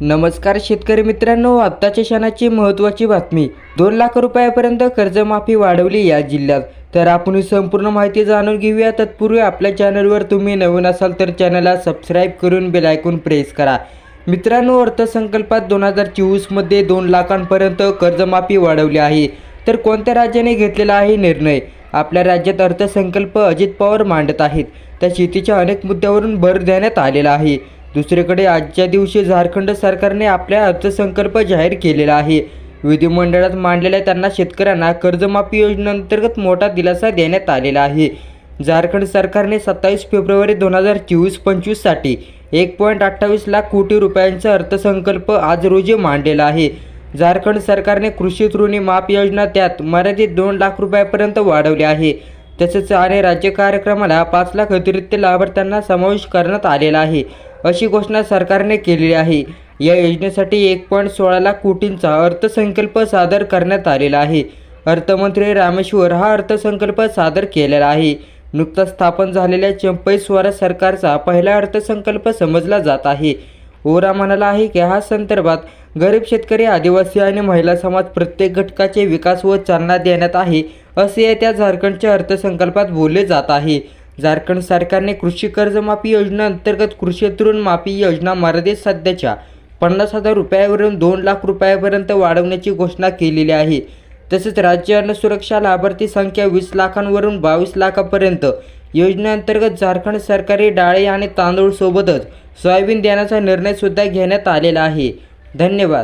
नमस्कार शेतकरी मित्रांनो आत्ताच्या क्षणाची महत्त्वाची बातमी. दोन लाख रुपयापर्यंत कर्जमाफी वाढवली या जिल्ह्यात. तर आपण ही संपूर्ण माहिती जाणून घेऊया. तत्पूर्वी आपल्या चॅनलवर तुम्ही नवीन असाल तर चॅनलला सबस्क्राईब करून बेलायकून प्रेस करा. मित्रांनो अर्थसंकल्पात दोन हजार चोवीसमध्ये दोन लाखांपर्यंत कर्जमाफी वाढवली आहे. तर कोणत्या राज्याने घेतलेला आहे निर्णय? आपल्या राज्यात अर्थसंकल्प अजित पवार मांडत आहेत. त्या शेतीच्या अनेक मुद्द्यावरून भर देण्यात आलेला आहे. दुसरीकडे आजच्या दिवशी झारखंड सरकारने आपल्या अर्थसंकल्प जाहीर केलेला आहे. विधिमंडळात मांडलेल्या त्यांना शेतकऱ्यांना कर्जमाफी योजनेअंतर्गत मोठा दिलासा देण्यात आलेला आहे. झारखंड सरकारने सत्तावीस फेब्रुवारी दोन हजार चोवीस पंचवीससाठी एक पॉईंट अठ्ठावीस लाख कोटी रुपयांचा अर्थसंकल्प आज रोजी मांडलेला आहे. झारखंड सरकारने कृषी ऋणी माफ योजना त्यात मर्यादित दोन लाख रुपयापर्यंत वाढवली आहे. तसेच आणि राज्य कार्यक्रमाला पाच लाख अतिरिक्त लाभार्थ्यांना समावेश करण्यात आलेला आहे. अशी घोषणा सरकारने केलेली आहे. या योजनेसाठी एक पॉईंट सोळा लाख कोटींचा अर्थसंकल्प सादर करण्यात आलेला आहे. अर्थमंत्री रामेश्वर हा अर्थसंकल्प सादर केलेला आहे. नुकताच स्थापन झालेल्या चंपई स्वराज सरकारचा पहिला अर्थसंकल्प समजला जात आहे. ओरा म्हणाला आहे की हा संदर्भात गरीब शेतकरी आदिवासी आणि महिला समाज प्रत्येक घटकाचे विकास व चालना देण्यात आहे असे येत्या झारखंडच्या अर्थसंकल्पात बोलले जात आहे. झारखंड सरकारने कृषी कर्जमाफी योजनेअंतर्गत कृषी तरुण माफी योजना मर्यादित सध्याच्या पन्नास हजार रुपयावरून दोन लाख रुपयापर्यंत वाढवण्याची घोषणा केलेली आहे. तसेच राज्य अन्न सुरक्षा लाभार्थी संख्या वीस लाखांवरून बावीस लाखापर्यंत योजनेअंतर्गत झारखंड सरकारी डाळे आणि तांदूळ सोबतच सोयाबीन देण्याचा निर्णय सुद्धा घेण्यात आलेला आहे. धन्यवाद.